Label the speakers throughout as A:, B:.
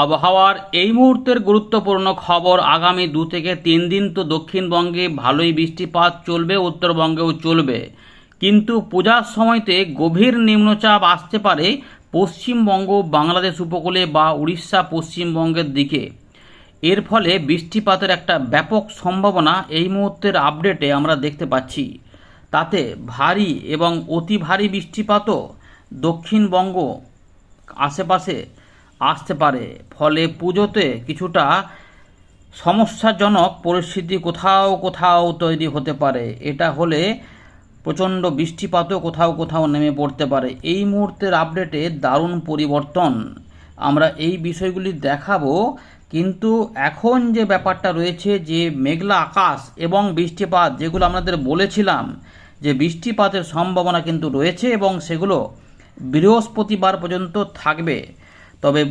A: আবহাওয়ার এই মুহূর্তের গুরুত্বপূর্ণ খবর আগামী দু থেকে তিন দিন তো দক্ষিণবঙ্গে ভালোই বৃষ্টিপাত চলবে, উত্তরবঙ্গেও চলবে। কিন্তু পূজার সময়তে গভীর নিম্নচাপ আসতে পারে পশ্চিমবঙ্গ, বাংলাদেশ উপকূলে বা উড়িষ্যা পশ্চিমবঙ্গের দিকে। এর ফলে বৃষ্টিপাতের একটা ব্যাপক সম্ভাবনা এই মুহূর্তের আপডেটে আমরা দেখতে পাচ্ছি। তাতে ভারী এবং অতি ভারী বৃষ্টিপাতও দক্ষিণবঙ্গ আশেপাশে আসতে পারে। ফলে পুজোতে কিছুটা সমস্যাজনক পরিস্থিতি কোথাও কোথাও তৈরি হতে পারে। এটা হলে প্রচণ্ড বৃষ্টিপাতও কোথাও কোথাও নেমে পড়তে পারে। এই মুহূর্তের আপডেটে দারুণ পরিবর্তন। আমরা এই বিষয়গুলি দেখাবো, কিন্তু এখন যে ব্যাপারটা রয়েছে, যে মেঘলা আকাশ এবং বৃষ্টিপাত যেগুলো আমাদের বলেছিলাম, যে বৃষ্টিপাতের সম্ভাবনা কিন্তু রয়েছে এবং সেগুলো বৃহস্পতিবার পর্যন্ত থাকবে। তবে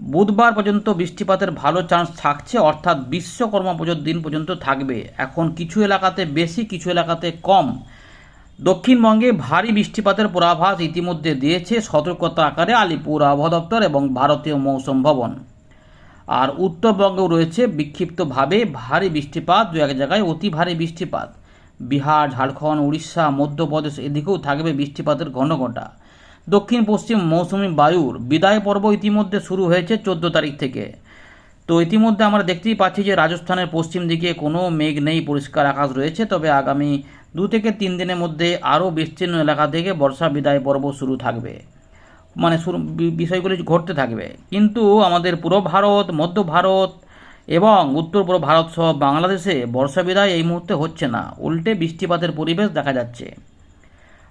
A: বুধবার পর্যন্ত বৃষ্টিপাতের ভালো চান্স থাকছে, অর্থাৎ বিশ্বকর্মা পুজোর দিন পর্যন্ত থাকবে। এখন কিছু এলাকাতে, বেশি কিছু এলাকাতে কম। দক্ষিণবঙ্গে ভারী বৃষ্টিপাতের পূর্বাভাস ইতিমধ্যে দিয়েছে সতর্কতা আকারে আলিপুর আবহাওয়া দপ্তর এবং ভারতীয় মৌসুম ভবন। আর উত্তরবঙ্গেও রয়েছে বিক্ষিপ্তভাবে ভারী বৃষ্টিপাত দু এক জায়গায় অতি ভারী বৃষ্টিপাত। বিহার, ঝাড়খণ্ড, উড়িষ্যা, মধ্যপ্রদেশ এদিকেও থাকবে বৃষ্টিপাতের ঘনঘটা। দক্ষিণ পশ্চিম মৌসুমি বায়ুর বিদায় পর্ব ইতিমধ্যে শুরু হয়েছে চোদ্দ তারিখ থেকে। তো ইতিমধ্যে আমরা দেখতেই পাচ্ছি যে রাজস্থানের পশ্চিম দিকে কোনো মেঘ নেই, পরিষ্কার আকাশ রয়েছে, তবে আগামী দু থেকে তিন দিনের মধ্যে আরও বিস্তীর্ণ এলাকা থেকে বর্ষা বিদায় পর্ব শুরু থাকবে। মানে বিষয়গুলি ঘটতে থাকবে। কিন্তু আমাদের পূর্ব ভারত, মধ্য ভারত এবং উত্তর পূর্ব ভারত সহ বাংলাদেশে বর্ষা বিদায় এই মুহূর্তে হচ্ছে না। উল্টে বৃষ্টিপাতের পরিবেশ দেখা যাচ্ছে।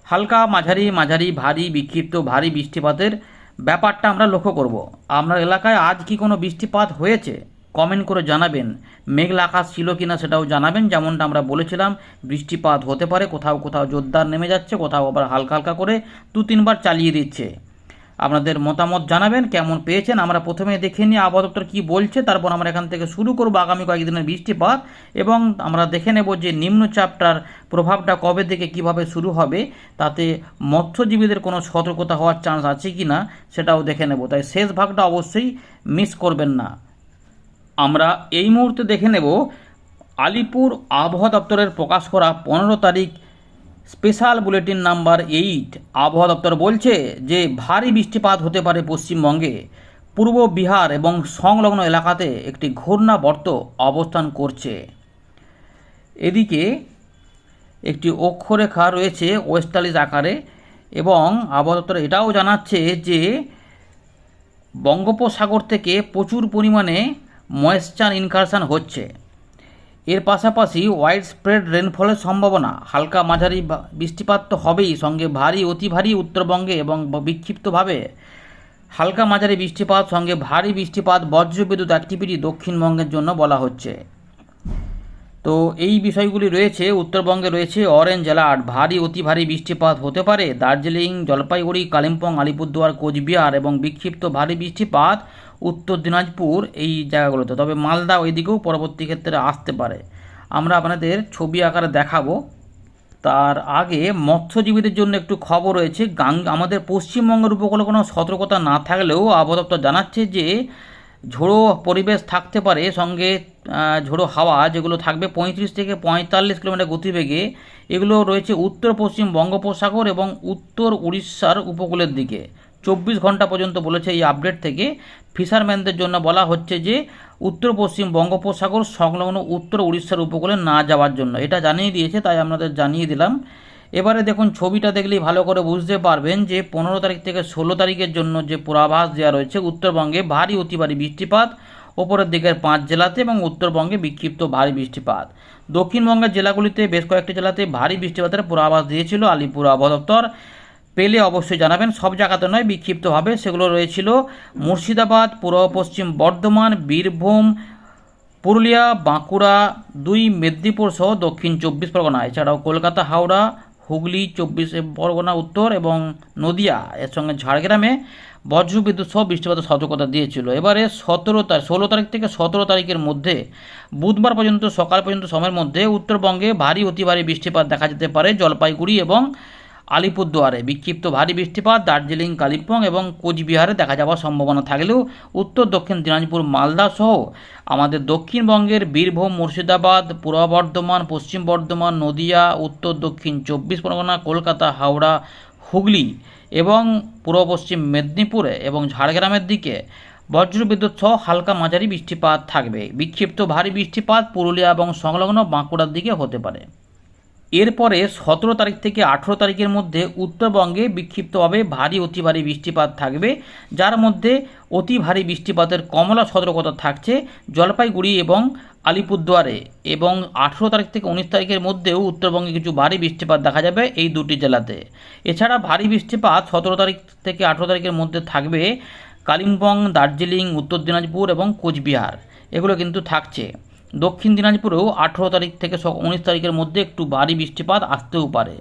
A: হালকা, মাঝারি মাঝারি, ভারী, বিক্ষিপ্ত, ভারী বৃষ্টিপাতের ব্যাপারটা আমরা লক্ষ্য করব। আপনার এলাকায় আজ কি কোনো বৃষ্টিপাত হয়েছে? কমেন্ট করে জানাবেন। মেঘলা আকাশ ছিল কি না সেটাও জানাবেন। যেমনটা আমরা বলেছিলাম, বৃষ্টিপাত হতে পারে, কোথাও কোথাও জোরদার নেমে যাচ্ছে, কোথাও আবার হালকা হালকা করে দু তিনবার চালিয়ে দিচ্ছে। আপনাদের মতামত জানাবেন, কেমন পেয়েছেন, আমরা প্রথমে দেখে নিই আবহাওয়া দপ্তর কী বলছে, তারপর আমরা এখান থেকে শুরু করব আগামী কয়েকদিনের বৃষ্টিপাত, এবং আমরা দেখে নেব যে নিম্নচাপটার প্রভাবটা কবে থেকে কীভাবে শুরু হবে, তাতে মৎস্যজীবীদের কোনো সতর্কতা হওয়ার চান্স আছে কি না সেটাও দেখে নেব। তাই শেষ ভাগটা অবশ্যই মিস করবেন না। আমরা এই মুহূর্তে দেখে নেব, আলিপুর আবহাওয়া দপ্তরের প্রকাশ করা পনেরো তারিখ স্পেশাল বুলেটিন নাম্বার এইট, আবহাওয়া দপ্তর বলছে যে ভারী বৃষ্টিপাত হতে পারে পশ্চিমবঙ্গে। পূর্ব বিহার এবং সংলগ্ন এলাকাতে একটি ঘূর্ণাবর্ত অবস্থান করছে। এদিকে একটি অক্ষরেখা রয়েছে ওয়েস্টালিস আকারে এবং আবহাওয়া দপ্তর এটাও জানাচ্ছে যে বঙ্গোপসাগর থেকে প্রচুর পরিমাণে ময়েশ্চার ইনকারশান হচ্ছে। এর পাশাপাশি ওয়াইড স্প্রেড রেনফলের সম্ভাবনা। হালকা মাঝারি বৃষ্টিপাত তো হবেই, সঙ্গে ভারী, অতি ভারী উত্তরবঙ্গে এবং বিক্ষিপ্তভাবে। হালকা মাঝারি বৃষ্টিপাত, সঙ্গে ভারী বৃষ্টিপাত, বজ্রবিদ্যুৎ অ্যাক্টিভিটি দক্ষিণবঙ্গের জন্য বলা হচ্ছে। তো এই বিষয়গুলি রয়েছে, উত্তরবঙ্গে রয়েছে অরেঞ্জ অ্যালার্ট ভারী, অতি ভারী বৃষ্টিপাত হতে পারে। দার্জিলিং, জলপাইগুড়ি, কালিম্পং, আলিপুরদুয়ার, কোচবিহার এবং বিক্ষিপ্ত ভারী বৃষ্টিপাত উত্তর দিনাজপুর এই জায়গাগুলোতে। তবে মালদা ওই দিকেও পরবর্তী ক্ষেত্রে আসতে পারে। আমরা আপনাদের ছবি আকারে দেখাবো। তার আগে মৎস্যজীবীদের জন্য একটু খবর রয়েছে। গাং আমাদের পশ্চিমবঙ্গের উপকূলে কোনো সতর্কতা না থাকলেও আবহাওয়া জানাচ্ছে যে ঝোড়ো পরিবেশ থাকতে পারে। সঙ্গে ঝোড়ো হাওয়া যেগুলো থাকবে পঁয়ত্রিশ থেকে পঁয়তাল্লিশ কিলোমিটার গতিবেগে। এগুলো রয়েছে উত্তর পশ্চিম বঙ্গোপসাগর এবং উত্তর উড়িষ্যার উপকূলের দিকে। চব্বিশ ঘণ্টা পর্যন্ত বলেছে এই আপডেট থেকে। ফিশারম্যানদের জন্য বলা হচ্ছে যে, উত্তর পশ্চিম বঙ্গোপসাগর সংলগ্ন উত্তর উড়িষ্যার উপকূলে না যাওয়ার জন্য। এটা জানিয়ে দিয়েছে, তাই আপনাদের জানিয়ে দিলাম। এবারে দেখুন, ছবিটা দেখলেই ভালো করে বুঝতে পারবেন যে, পনেরো তারিখ থেকে ষোলো তারিখের জন্য যে পূর্বাভাস দেওয়া রয়েছে, উত্তরবঙ্গে ভারী অতি ভারী বৃষ্টিপাত, ওপরের দিকের পাঁচ জেলাতে এবং উত্তরবঙ্গে বিক্ষিপ্ত ভারী বৃষ্টিপাত। দক্ষিণবঙ্গের জেলাগুলিতে বেশ কয়েকটি জেলাতে ভারী বৃষ্টিপাতের পূর্বাভাস দিয়েছিল আলিপুর আবহাওয়া দপ্তর। পেলে অবশ্যই জানাবেন। সব জায়গাতে নয়, বিক্ষিপ্তভাবে। সেগুলো রয়েছিল মুর্শিদাবাদ, পূর্ব পশ্চিম বর্ধমান, বীরভূম, পুরুলিয়া, বাঁকুড়া, দুই মেদিনীপুর সহ দক্ষিণ চব্বিশ পরগনা। এছাড়াও কলকাতা, হাওড়া, হুগলি, চব্বিশ পরগনা, উত্তর এবং নদিয়া। এর সঙ্গে ঝাড়গ্রামে বজ্রবিদ্যুৎ সহ বৃষ্টিপাতের সতর্কতা দিয়েছিল। এবারে সতেরো তারিখ, ষোলো তারিখ থেকে সতেরো তারিখের মধ্যে, বুধবার পর্যন্ত সকাল পর্যন্ত সময়ের মধ্যে উত্তরবঙ্গে ভারী অতি ভারী বৃষ্টিপাত দেখা যেতে পারে জলপাইগুড়ি এবং আলিপুরদুয়ারে বিক্ষিপ্ত ভারী বৃষ্টিপাত, দার্জিলিং, কালিম্পং এবং কোচবিহারে দেখা যাওয়ার সম্ভাবনা থাকলেও উত্তর, দক্ষিণ দিনাজপুর, মালদা সহ আমাদের দক্ষিণবঙ্গের বীরভূম, মুর্শিদাবাদ, পূর্ব বর্ধমান, পশ্চিম বর্ধমান, নদিয়া, উত্তর, দক্ষিণ চব্বিশ পরগনা, কলকাতা, হাওড়া, হুগলি এবং পূর্ব পশ্চিম মেদিনীপুরে এবং ঝাড়গ্রামের দিকে বজ্রবিদ্যুৎ সহ হালকা মাঝারি বৃষ্টিপাত থাকবে। বিক্ষিপ্ত ভারী বৃষ্টিপাত পুরুলিয়া এবং সংলগ্ন বাঁকুড়ার দিকে হতে পারে। এরপরে সতেরো তারিখ থেকে আঠেরো তারিখের মধ্যে উত্তরবঙ্গে বিক্ষিপ্তভাবে ভারী অতি ভারী বৃষ্টিপাত থাকবে, যার মধ্যে অতি ভারী বৃষ্টিপাতের কমলা সতর্কতা থাকছে জলপাইগুড়ি এবং আলিপুরদুয়ারে এবং আঠেরো তারিখ থেকে উনিশ তারিখের মধ্যেও উত্তরবঙ্গে কিছু ভারী বৃষ্টিপাত দেখা যাবে এই দুটি জেলাতে। এছাড়া ভারী বৃষ্টিপাত সতেরো তারিখ থেকে আঠেরো তারিখের মধ্যে থাকবে কালিম্পং, দার্জিলিং, উত্তর দিনাজপুর এবং কোচবিহার। এগুলো কিন্তু থাকছে। দক্ষিণ দিনাজপুরেও আঠেরো তারিখ থেকে উনিশ তারিখের মধ্যে একটু ভারী বৃষ্টিপাত আসতেও পারে।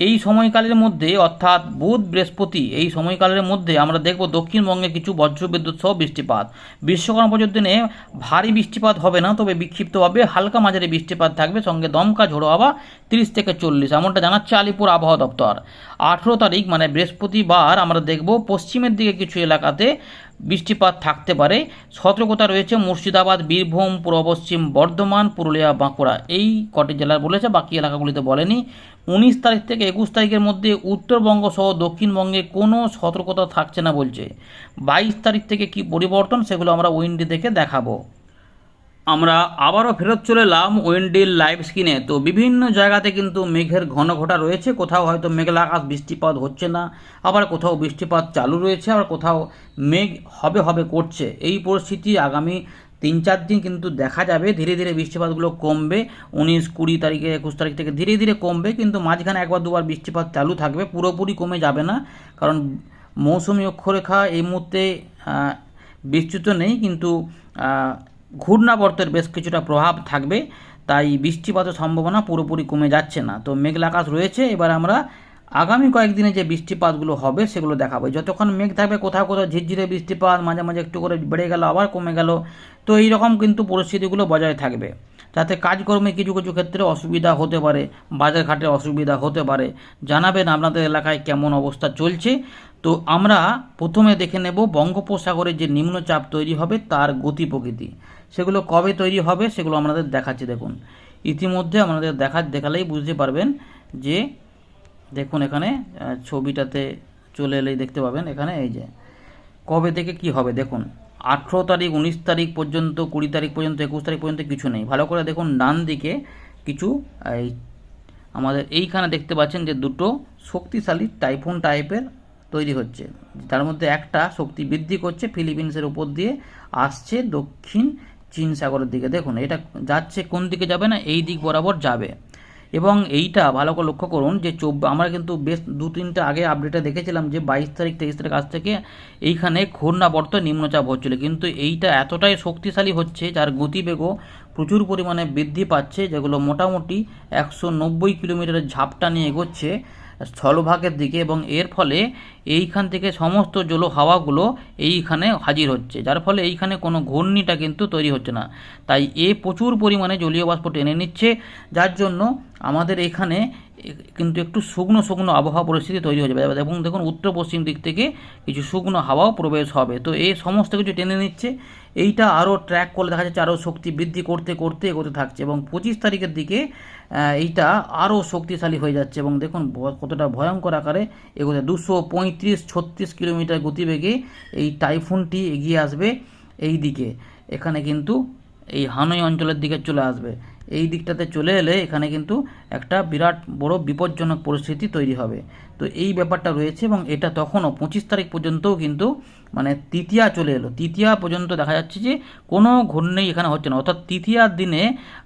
A: এই সময়কালের মধ্যে, অর্থাৎ বুধ বৃহস্পতি, এই সময়কালের মধ্যে আমরা দেখব দক্ষিণবঙ্গে কিছু বজ্রবিদ্যুৎ সহ বৃষ্টিপাত। বিশ্বকর্মা পুজোর দিনে ভারী বৃষ্টিপাত হবে না, তবে বিক্ষিপ্তভাবে হালকা মাঝারি বৃষ্টিপাত থাকবে, সঙ্গে দমকা ঝোড়ো হাওয়া তিরিশ থেকে চল্লিশ, এমনটা জানাচ্ছে আলিপুর আবহাওয়া দপ্তর। আঠেরো তারিখ মানে বৃহস্পতিবার, আমরা দেখব পশ্চিমের দিকে কিছু এলাকাতে বৃষ্টিপাত থাকতে পারে। সতর্কতা রয়েছে মুর্শিদাবাদ, বীরভূম, পূর্ব পশ্চিম, বর্ধমান, পুরুলিয়া, বাঁকুড়া। এই কটি জেলার বলেছে, বাকি এলাকাগুলিতে বলেনি। উনিশ তারিখ থেকে একুশ তারিখের মধ্যে উত্তরবঙ্গ সহ দক্ষিণবঙ্গে কোনো সতর্কতা থাকছে না বলছে। বাইশ তারিখ থেকে কি পরিবর্তন, সেগুলো আমরা উইন্ডি দেখে দেখাবো। আমরা আবারও ফেরত চলে এলাম উইন্ডির লাইভ স্ক্রিনে। তো বিভিন্ন জায়গাতে কিন্তু মেঘের ঘন ঘটা রয়েছে। কোথাও হয়তো মেঘলা আকাশ, বৃষ্টিপাত হচ্ছে না। আবার কোথাও বৃষ্টিপাত চালু রয়েছে, আবার কোথাও মেঘ হবে হবে করছে। এই পরিস্থিতি আগামী তিন চার দিন কিন্তু দেখা যাবে। ধীরে ধীরে বৃষ্টিপাতগুলো কমবে। উনিশ, কুড়ি তারিখে, একুশ তারিখ থেকে ধীরে ধীরে কমবে। কিন্তু মাঝখানে একবার, দুবার বৃষ্টিপাত চালু থাকবে। পুরোপুরি কমে যাবে না। কারণ মৌসুমি অক্ষরেখা এই মুহূর্তে বিস্তৃত নেই। কিন্তু ঘূর্ণাবর্তের বেশ কিছুটা প্রভাব থাকবে, তাই বৃষ্টিপাতের সম্ভাবনা পুরোপুরি কমে যাচ্ছে না। তো মেঘলা আকাশ রয়েছে, এবার আমরা আগামী কয়েকদিনে যে বৃষ্টিপাতগুলো হবে সেগুলো দেখাবো। যতক্ষণ মেঘ থাকবে, কোথাও কোথাও ঝিরঝিরে বৃষ্টিপাত, মাঝে মাঝে একটু করে বেড়ে গেল, আবার কমে গেল, তো এই রকম কিন্তু পরিস্থিতিগুলো বজায় থাকবে। যাতে কাজকর্মে কিছু কিছু ক্ষেত্রে অসুবিধা হতে পারে বাজারঘাটে অসুবিধা হতে পারে, জানাবেন আপনাদের এলাকায় কেমন অবস্থা চলছে। তো আমরা প্রথমে দেখে নেব বঙ্গোপসাগরে যে নিম্নচাপ তৈরি হবে, তার গতি প্রকৃতি। সেগুলো কবে তৈরি হবে সেগুলো আমাদের দেখাচ্ছি, দেখুন। ইতিমধ্যে আমাদের দেখা, দেখালেই বুঝতে পারবেন যে, দেখুন এখানে ছবিটাতে চলে এলেই দেখতে পাবেন এখানে, এই যে, কবে থেকে কি হবে, দেখুন। আঠেরো তারিখ, উনিশ তারিখ পর্যন্ত, কুড়ি তারিখ পর্যন্ত, একুশ তারিখ পর্যন্ত কিছু নেই। ভালো করে দেখুন, ডান দিকে কিছু, এই, আমাদের এইখানে দেখতে পাচ্ছেন যে দুটো শক্তিশালী টাইফুন টাইপের তৈরি হচ্ছে। তার মধ্যে একটা শক্তি বৃদ্ধি করছে, ফিলিপিন্সের উপর দিয়ে আসছে দক্ষিণ চীন সাগরের দিকে। দেখুন, এটা যাচ্ছে কোন দিকে যাবে না, এই দিক বরাবর যাবে। এবং এইটা ভালো করে লক্ষ্য করুন যে চব্ব আমরা কিন্তু বেশ দু তিনটা আগে আপডেটে দেখেছিলাম যে বাইশ তারিখ, তেইশ তারিখ কাছ থেকে এইখানে ঘূর্ণাবর্ত নিম্নচাপ হচ্ছিল। কিন্তু এইটা এতটাই শক্তিশালী হচ্ছে, যার গতিবেগও প্রচুর পরিমাণে বৃদ্ধি পাচ্ছে, যেগুলো মোটামুটি একশো নব্বই কিলোমিটারের ঝাপটা নিয়ে এগোচ্ছে। স্থলভাগের দিকে এবং এর ফলে এইখান থেকে সমস্ত জল হাওয়াগুলো এইখানে হাজির হচ্ছে। যার ফলে এইখানে কোনো ঘূর্ণিটা কিন্তু তৈরি হচ্ছে না। তাই এ প্রচুর পরিমাণে জলীয় বাষ্প টেনে নিচ্ছে। যার জন্য আমাদের এখানে কিন্তু একটু শুকনো শুকনো আবহাওয়া পরিস্থিতি তৈরি হয়ে যাবে। এবং দেখুন উত্তর পশ্চিম দিক থেকে কিছু শুকনো হাওয়াও প্রবেশ হবে। তো এই সমস্ত কিছু টেনে নিচ্ছে। এইটা আরও ট্র্যাক করলে দেখা যাচ্ছে আরও শক্তি বৃদ্ধি করতে করতে এগোতে থাকছে। এবং পঁচিশ তারিখের দিকে এইটা আরও শক্তিশালী হয়ে যাচ্ছে। এবং দেখুন কতটা ভয়ঙ্কর আকারে এগোতে দুশো পঁয়ত্রিশ, ছত্রিশ কিলোমিটার গতিবেগে এই টাইফুনটি এগিয়ে আসবে এই দিকে। এখানে কিন্তু এই হানই অঞ্চলের দিকে চলে আসবে। এই দিকটাতে চলে এলে এখানে কিন্তু একটা বিরাট বড় বিপজ্জনক পরিস্থিতি তৈরি হবে। তো এই ব্যাপারটা রয়েছে এবং এটা তখনও পঁচিশ তারিখ পর্যন্তও কিন্তু মানে তৃতীয়া চলে এলো। তৃতীয়া পর্যন্ত দেখা যাচ্ছে যে কোনো ঘূর্ণি এখানে হচ্ছে না। অর্থাৎ তৃতীয়ার দিনে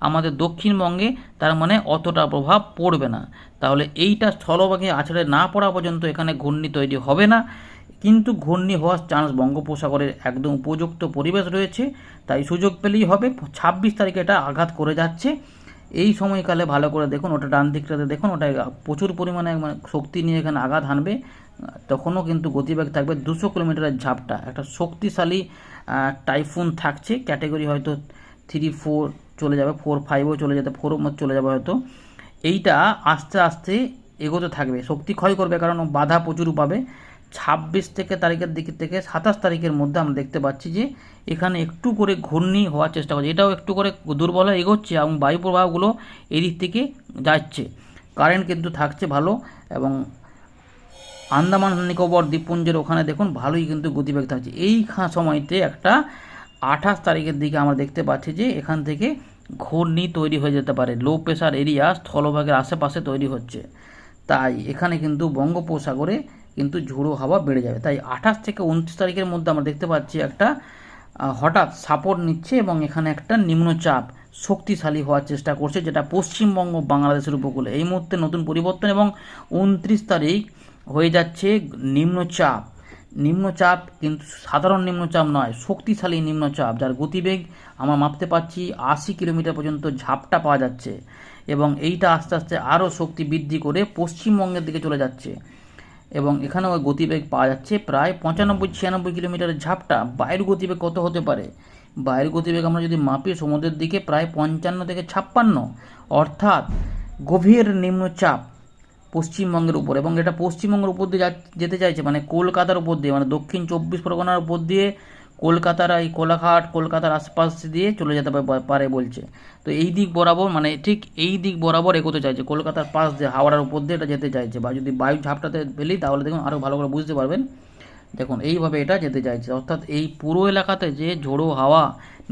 A: আমাদের দক্ষিণবঙ্গে তার মানে অতটা প্রভাব পড়বে না। তাহলে এইটা স্থলভাগে আছড়ে না পড়া পর্যন্ত এখানে ঘূর্ণি তৈরি হবে না। কিন্তু ঘূর্ণি হওয়ার চান্স বঙ্গোপসাগরের একদম উপযুক্ত পরিবেশ রয়েছে, তাই সুযোগ পেলেই হবে। ছাব্বিশ তারিখে এটা আঘাত করে যাচ্ছে। এই সময়কালে ভালো করে দেখুন, ওটা ডান দিকটাতে দেখুন, ওটা প্রচুর পরিমাণে মানে শক্তি নিয়ে এখানে আঘাত হানবে। তখনও কিন্তু গতিবেগ থাকবে দুশো কিলোমিটারের ঝাপটা। একটা শক্তিশালী টাইফুন থাকছে। ক্যাটেগরি হয়তো থ্রি ফোর চলে যাবে ফোর ফাইভও চলে যেতে ফোরও চলে যাবে হয়তো। এইটা আস্তে আস্তে এগোতে থাকবে। শক্তি ক্ষয় করবে কারণ বাধা প্রচুর পাবে। ছাব্বিশ থেকে তারিখের দিক থেকে সাতাশ তারিখের মধ্যে আমরা দেখতে পাচ্ছি যে এখানে একটু করে ঘূর্ণি হওয়ার চেষ্টা করছে। এটাও একটু করে দুর্বল হয়ে এগোচ্ছে এবং বায়ু প্রবাহগুলো এদিক থেকে যাচ্ছে। কারেন্ট কিন্তু থাকছে ভালো এবং আন্দামান নিকোবর দ্বীপপুঞ্জের ওখানে দেখুন ভালোই কিন্তু গতিবেগ থাকছে। এই সময়তে একটা আঠাশ তারিখের দিকে আমরা দেখতে পাচ্ছি যে এখান থেকে ঘূর্ণি তৈরি হয়ে যেতে পারে। লো প্রেশার এরিয়া স্থলভাগের আশেপাশে তৈরি হচ্ছে। তাই এখানে কিন্তু বঙ্গোপসাগরে কিন্তু ঝোড়ো হাওয়া বেড়ে যাবে। তাই আঠাশ থেকে উনত্রিশ তারিখের মধ্যে আমরা দেখতে পাচ্ছি একটা হঠাৎ সাপোর্ট নিচ্ছে এবং এখানে একটা নিম্নচাপ শক্তিশালী হওয়ার চেষ্টা করছে যেটা পশ্চিমবঙ্গ বাংলাদেশের উপকূলে। এই মুহূর্তে নতুন পরিবর্তন এবং উনত্রিশ তারিখ হয়ে যাচ্ছে নিম্নচাপ। নিম্নচাপ কিন্তু সাধারণ নিম্নচাপ নয়, শক্তিশালী নিম্নচাপ, যার গতিবেগ আমরা মাপতে পারছি আশি কিলোমিটার পর্যন্ত ঝাপটা পাওয়া যাচ্ছে এবং এইটা আস্তে আস্তে আরও শক্তি বৃদ্ধি করে পশ্চিমবঙ্গের দিকে চলে যাচ্ছে। এবং এখানেও গতিবেগ পাওয়া যাচ্ছে প্রায় পঁচানব্বই, ছিয়ানব্বই কিলোমিটারের ঝাপটা। বাইর গতিবেগ কত হতে পারে? বায়ুর গতিবেগ আমরা যদি মাপি, সমুদ্রের দিকে প্রায় পঞ্চান্ন থেকে ছাপ্পান্ন, অর্থাৎ গভীর নিম্নচাপ পশ্চিমবঙ্গের উপর। এবং এটা পশ্চিমবঙ্গের উপর দিয়ে যেতে চাইছে মানে কলকাতার উপর দিয়ে মানে দক্ষিণ চব্বিশ পরগনার উপর দিয়ে কলকাতার এই কোলাঘাট, কলকাতার আশপাশ দিয়ে চলে যেতে পারে বলছে। তো এই দিক বরাবর মানে ঠিক এই দিক বরাবর এগোতে চাইছে। কলকাতার পাশ দিয়ে, হাওড়ার উপর দিয়ে এটা যেতে চাইছে বা যদি বায়ু ঝাপটাতে পেলি তাহলে দেখুন আরও ভালো করে বুঝতে পারবেন। দেখুন, এইভাবে এটা যেতে চাইছে। অর্থাৎ এই পুরো এলাকাতে যে ঝোড়ো হাওয়া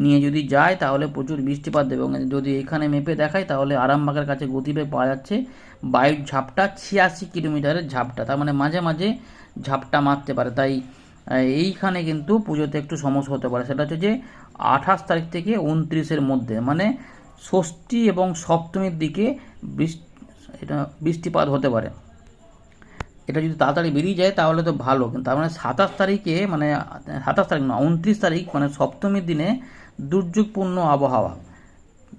A: নিয়ে যদি যায় তাহলে প্রচুর বৃষ্টিপাত দেবে। এবং যদি এখানে মেপে দেখায় তাহলে আরামবাগের কাছে গতিবেগ পাওয়া যাচ্ছে বায়ুর ঝাপটা ছিয়াশি কিলোমিটারের ঝাপটা। তার মানে মাঝে মাঝে ঝাপটা মারতে পারে। তাই এইখানে কিন্তু পুজোতে একটু সমস্যা হতে পারে। সেটা হচ্ছে যে আঠাশ তারিখ থেকে উনত্রিশের মধ্যে মানে ষষ্ঠী এবং সপ্তমীর দিকে বৃষ্টি এটা বৃষ্টিপাত হতে পারে। এটা যদি তাড়াতাড়ি বেরিয়ে যায় তাহলে তো ভালো, কিন্তু তার মানে সাতাশ তারিখে মানে সাতাশ তারিখ না, উনত্রিশ তারিখ মানে সপ্তমীর দিনে দুর্যোগপূর্ণ আবহাওয়া।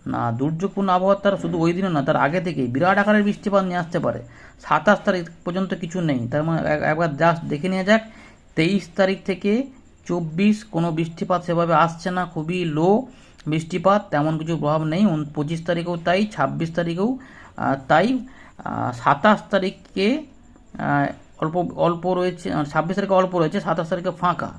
A: না, দুর্যোগপূর্ণ আবহাওয়া তার শুধু ওই দিনও না, তার আগে থেকেই বিরাট আকারের বৃষ্টিপাত নিয়ে আসতে পারে। সাতাশ তারিখ পর্যন্ত কিছু নেই, তার মানে এক- একবার জাস্ট দেখে নেওয়া যাক তেইশ তারিখ থেকে চব্বিশ, কোনো বৃষ্টিপাত সেভাবে আসছে না, খুবই লো বৃষ্টিপাত, তেমন কিছু প্রভাব নেই। পঁচিশ তারিখেও তাই, ছাব্বিশ তারিখেও তাই। সাতাশ তারিখে অল্প অল্প রয়েছে ছাব্বিশ তারিখে অল্প রয়েছে, সাতাশ তারিখে ফাঁকা।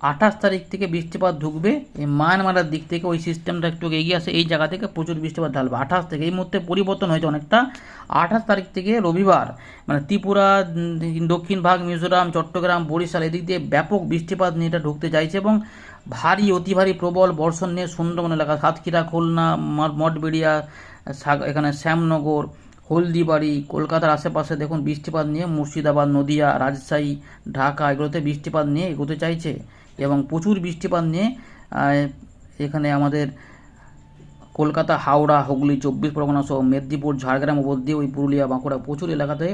A: আঠাশ তারিখ থেকে বৃষ্টিপাত ঢুকবে। এই মায়ানমারের দিক থেকে ওই সিস্টেমটা একটু এগিয়ে আসে, এই জায়গা থেকে প্রচুর বৃষ্টিপাত ঢালবে। আঠাশ থেকে এই মুহূর্তে পরিবর্তন হয়েছে অনেকটা। আঠাশ তারিখ থেকে রবিবার মানে ত্রিপুরা দক্ষিণ ভাগ, মিজোরাম, চট্টগ্রাম, বরিশাল এদিক দিয়ে ব্যাপক বৃষ্টিপাত নিয়ে এটা ঢুকতে চাইছে এবং ভারী, অতি ভারী প্রবল বর্ষণ নিয়ে সুন্দরবন এলাকা, সাতক্ষীরা, খুলনা মঠবেড়িয়া এখানে শ্যামনগর, হলদিবাড়ি, কলকাতার আশেপাশে দেখুন বৃষ্টিপাত নিয়ে মুর্শিদাবাদ, নদিয়া, রাজশাহী, ঢাকা, এগুলোতে বৃষ্টিপাত নিয়ে এগোতে চাইছে। এবং প্রচুর বৃষ্টিপাত নিয়ে এখানে আমাদের কলকাতা, হাওড়া, হুগলি, চব্বিশ পরগনা সহ মেদিনীপুর, ঝাড়গ্রাম উপর দিয়ে ওই পুরুলিয়া, বাঁকুড়া প্রচুর এলাকাতে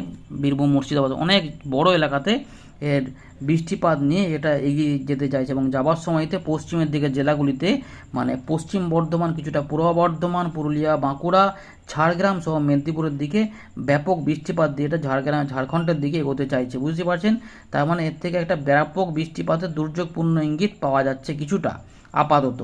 A: বীরভূম, মুর্শিদাবাদ অনেক বড় এলাকাতে এর বৃষ্টিপাত নিয়ে এটা এগিয়ে যেতে চাইছে এবং যাবার সময়তে পশ্চিমের দিকে জেলাগুলিতে মানে পশ্চিম বর্ধমান কিছুটা পূর্ব বর্ধমান, পুরুলিয়া, বাঁকুড়া, ঝাড়গ্রাম সহ মেদিনীপুরের দিকে ব্যাপক বৃষ্টিপাত দিয়ে এটা ঝাড়গ্রাম, ঝাড়খণ্ডের দিকে এগোতে চাইছে। বুঝতে পারছেন? তার মানে এর থেকে একটা ব্যাপক বৃষ্টিপাতের দুর্যোগপূর্ণ ইঙ্গিত পাওয়া যাচ্ছে কিছুটা আপাতত।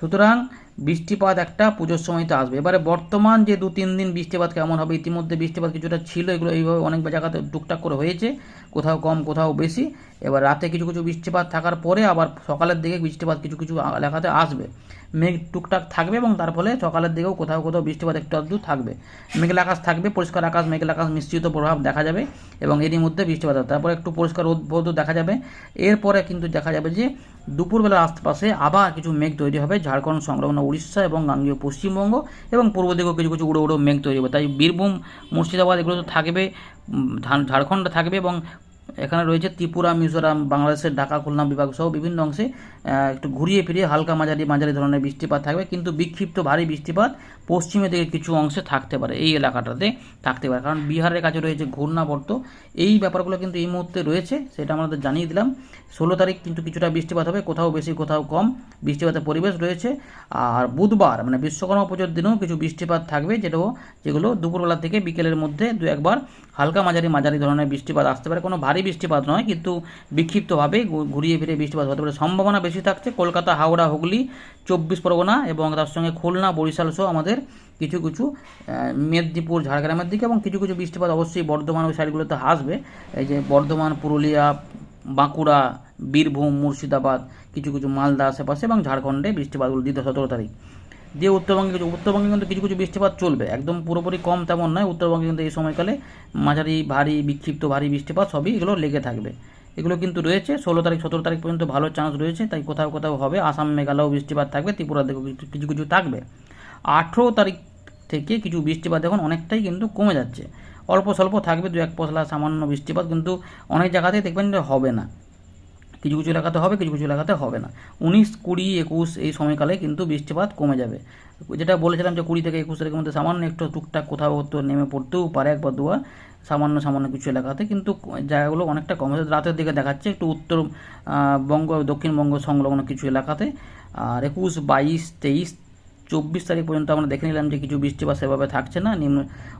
A: সুতরাং বৃষ্টিপাত একটা পুজোর সময়তে আসবে। এবারে বর্তমান যে দু, তিন দিন বৃষ্টিপাত কেমন হবে, ইতিমধ্যে বৃষ্টিপাত কিছুটা ছিল, এগুলো এইভাবে অনেক জায়গাতে টুকটাক করে হয়েছে, কোথাও কম, কোথাও বেশি। এবার রাতে কিছু কিছু বৃষ্টিপাত থাকার পরে আবার সকালের দিকে বৃষ্টিপাত কিছু কিছু এলাকাতে আসবে। মেঘ টুকটাক থাকবে এবং তার ফলে সকালের দিকেও কোথাও কোথাও বৃষ্টিপাত একটু আধটু থাকবে। মেঘলা আকাশ থাকবে, পরিষ্কার আকাশ, মেঘলা আকাশ মিশ্রিত প্রভাব দেখা যাবে এবং এরই মধ্যে বৃষ্টিপাত তারপরে একটু পরিষ্কার রোদ দেখা যাবে। এরপরে কিন্তু দেখা যাবে যে দুপুরবেলার আশপাশে আবার কিছু মেঘ তৈরি হবে, ঝাড়খণ্ড সংলগ্ন উড়িষ্যা এবং গাঙ্গীয় পশ্চিমবঙ্গ এবং পূর্ব দিকেও কিছু কিছু উড়ো উড়ো মেঘ তৈরি হবে। তাই বীরভূম, মুর্শিদাবাদ এগুলো তো থাকবে ঝাড়খণ্ড থাকবে এবং এখানে রয়েছে ত্রিপুরা, মিজোরাম, বাংলাদেশের ঢাকা, খুলনা, বিভাগ সহ বিভিন্ন অংশে একটু ঘুরিয়ে ফিরিয়ে হালকা মাঝারি মাঝারি ধরনের বৃষ্টিপাত থাকবে। কিন্তু বিক্ষিপ্ত ভারী বৃষ্টিপাত পশ্চিমের দিকে কিছু অংশে থাকতে পারে, এই এলাকাটাতে থাকতে পারে। কারণ বিহারের কাছে রয়েছে ঘূর্ণাবর্ত। এই ব্যাপারগুলো কিন্তু এই মুহূর্তে রয়েছে, সেটা আমাদের জানিয়ে দিলাম। ষোলো তারিখ কিন্তু কিছুটা বৃষ্টিপাত হবে, কোথাও বেশি, কোথাও কম। বৃষ্টিপাতের পরিবেশ রয়েছে। আর বুধবার মানে বিশ্বকর্মা পুজোর দিনেও কিছু বৃষ্টিপাত থাকবে, যেটাও, যেগুলো দুপুরবেলা থেকে বিকেলের মধ্যে দু একবার হালকা মাঝারি মাঝারি ধরনের বৃষ্টিপাত আসতে পারে। কোনো ভারী বৃষ্টিপাত নয়, কিন্তু বিক্ষিপ্তভাবে ঘুরিয়ে ফিরে বৃষ্টিপাত হতে পারে। সম্ভাবনা বেশি থাকছে কলকাতা, হাওড়া, হুগলি, চব্বিশ পরগনা এবং তার সঙ্গে খুলনা, বরিশাল সহ আমাদের কিছু কিছু মেদিনীপুর, ঝাড়গ্রামের দিকে এবং কিছু কিছু বৃষ্টিপাত অবশ্যই বর্ধমান ওই সাইডগুলোতে আসবে। এই যে বর্ধমান, পুরুলিয়া বাঁকুড়া, বীরভূম, মুর্শিদাবাদ, কিছু কিছু মালদা আশেপাশে এবং ঝাড়খণ্ডে বৃষ্টিপাতগুলো দিতে সতেরো তারিখ। দিয়ে উত্তরবঙ্গে কিছু উত্তরবঙ্গে কিন্তু কিছু কিছু বৃষ্টিপাত চলবে। একদম পুরোপুরি কম তেমন নয়। উত্তরবঙ্গে কিন্তু এই সময়কালে মাঝারি, ভারী, বিক্ষিপ্ত, ভারী বৃষ্টিপাত সবই এগুলো লেগে থাকবে। এগুলো কিন্তু রয়েছে। ষোলো তারিখ সতেরো তারিখ পর্যন্ত ভালো চান্স রয়েছে। তাই কোথাও কোথাও হবে। আসাম মেঘালয় বৃষ্টিপাত থাকবে। ত্রিপুরা দেখো কিছু কিছু থাকবে। আঠেরো তারিখ থেকে কিছু বৃষ্টিপাত এখন অনেকটাই কিন্তু কমে যাচ্ছে। অল্প স্বল্প থাকবে, দু এক পশলা সামান্য বৃষ্টিপাত, কিন্তু অনেক জায়গাতেই দেখবেন হবে না। কিছু কিছু এলাকাতে হবে, কিছু কিছু এলাকাতে হবে না। উনিশ, কুড়ি, একুশ এই সময়কালে কিন্তু বৃষ্টিপাত কমে যাবে। যেটা বলেছিলাম যে কুড়ি থেকে একুশ তারিখের মধ্যে সামান্য একটু টুকটাক কোথাও তো নেমে পড়তেও পারে একবার দুয়া সামান্য সামান্য কিছু এলাকাতে, কিন্তু জায়গাগুলো অনেকটা কমে রাতের দিকে দেখাচ্ছে একটু উত্তর বঙ্গ, দক্ষিণবঙ্গ সংলগ্ন কিছু এলাকাতে, আর একুশ, বাইশ, তেইশ চব্বিশ তারিখ পর্যন্ত আমরা দেখে নিলাম যে কিছু বৃষ্টিপাত সেভাবে থাকছে না। নিম্ন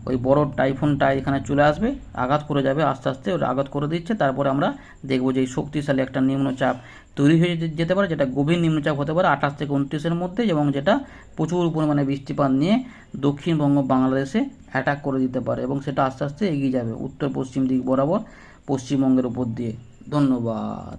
A: ওই বড় টাইফুনটা এখানে চলে আসবে, আঘাত করে যাবে, আস্তে আস্তে ওটা আঘাত করে দিচ্ছে। তারপরে আমরা দেখব যে এই শক্তিশালী একটা নিম্নচাপ তৈরি হয়ে যেতে পারে, যেটা গভীর নিম্নচাপ হতে পারে আঠাশ থেকে উনত্রিশের মধ্যে এবং যেটা প্রচুর পরিমাণে বৃষ্টিপাত নিয়ে দক্ষিণবঙ্গ বাংলাদেশে অ্যাটাক করে দিতে পারে এবং সেটা আস্তে আস্তে এগিয়ে যাবে। উত্তর পশ্চিম দিক বরাবর, পশ্চিমবঙ্গের উপর দিয়ে। ধন্যবাদ।